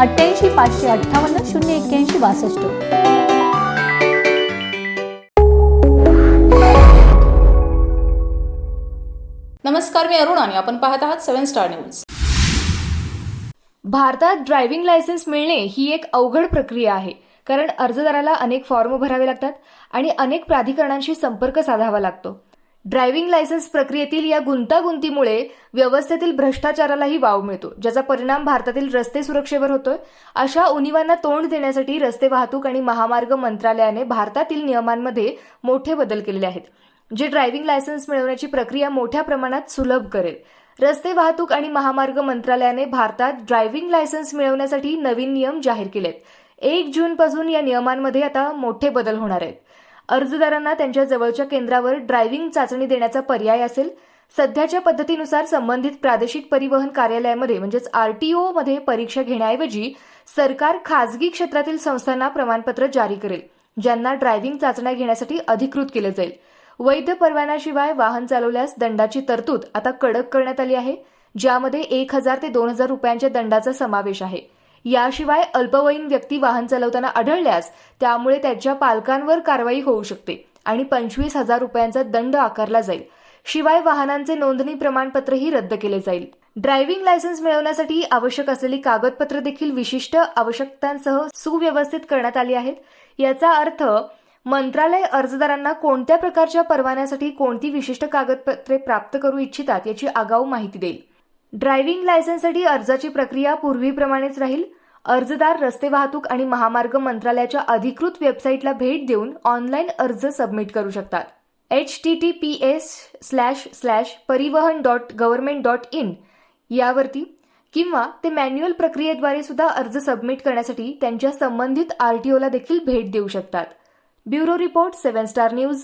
अठ्ठ्याऐंशी पाचशे अठ्ठावन्न शून्य एक्क्याऐंशी बासष्ट. नमस्कार मी अरुण आणि आपण पाहत आहात सेव्हन स्टार न्यूज. भारतात ड्रायव्हिंग लायसन्स मिळणे ही एक अवघड प्रक्रिया आहे कारण अर्जदाराला अनेक फॉर्म भरावे लागतात आणि अनेक प्राधिकरणांशी संपर्क साधावा लागतो. ड्रायव्हिंग लायसन्स प्रक्रियेतील या गुंतागुंतीमुळे व्यवस्थेतील भ्रष्टाचारालाही वाव मिळतो ज्याचा परिणाम भारतातील रस्ते सुरक्षेवर होतोय. अशा उनिवांना तोंड देण्यासाठी रस्ते वाहतूक आणि महामार्ग मंत्रालयाने भारतातील नियमांमध्ये मोठे बदल केलेले आहेत जे ड्रायव्हिंग लायसन्स मिळवण्याची प्रक्रिया मोठ्या प्रमाणात सुलभ करेल. रस्ते वाहतूक आणि महामार्ग मंत्रालयाने भारतात ड्रायव्हिंग लायसन्स मिळवण्यासाठी नवीन नियम जाहीर केलेत. एक जूनपासून या नियमांमध्ये आता मोठे बदल होणार आहेत. अर्जदारांना त्यांच्या जवळच्या केंद्रावर ड्रायव्हिंग चाचणी देण्याचा पर्याय असेल सध्याच्या पद्धतीनुसार संबंधित प्रादेशिक परिवहन कार्यालयामध्ये म्हणजेच आरटीओ मध्ये परीक्षा घेण्याऐवजी सरकार खासगी क्षेत्रातील संस्थांना प्रमाणपत्र जारी करेल ज्यांना ड्रायव्हिंग चाचण्या घेण्यासाठी अधिकृत केलं जाईल. वैध परवान्याशिवाय वाहन चालवल्यास दंडाची तरतूद आता कडक करण्यात आली आहे ज्यामध्ये एक हजार ते दोन हजार रुपयांच्या दंडाचा समावेश आहे. याशिवाय अल्पवयीन व्यक्ती वाहन चालवताना आढळल्यास त्यामुळे त्याच्या पालकांवर कारवाई होऊ शकते आणि पंचवीस हजार रुपयांचा दंड आकारला जाईल. शिवाय वाहनांचे नोंदणी प्रमाणपत्रही रद्द केले जाईल. ड्रायव्हिंग लायसन्स मिळवण्यासाठी आवश्यक असलेली कागदपत्र देखील विशिष्ट आवश्यकतांसह सुव्यवस्थित करण्यात आली आहेत. याचा अर्थ मंत्रालय अर्जदारांना कोणत्या प्रकारच्या परवान्यासाठी कोणती विशिष्ट कागदपत्रे प्राप्त करू इच्छितात याची आगाऊ माहिती देईल. ड्रायव्हिंग लायसन्ससाठी अर्जाची प्रक्रिया पूर्वीप्रमाणेच राहील. अर्जदार रस्ते वाहतूक आणि महामार्ग मंत्रालयाच्या अधिकृत वेबसाईटला भेट देऊन ऑनलाईन अर्ज सबमिट करू शकतात. H T T P S slash slash Parivahan dot government dot in यावरती किंवा ते मॅन्युअल प्रक्रियेद्वारे सुद्धा अर्ज सबमिट करण्यासाठी त्यांच्या संबंधित आरटीओला देखील भेट देऊ शकतात. Bureau report seven star news.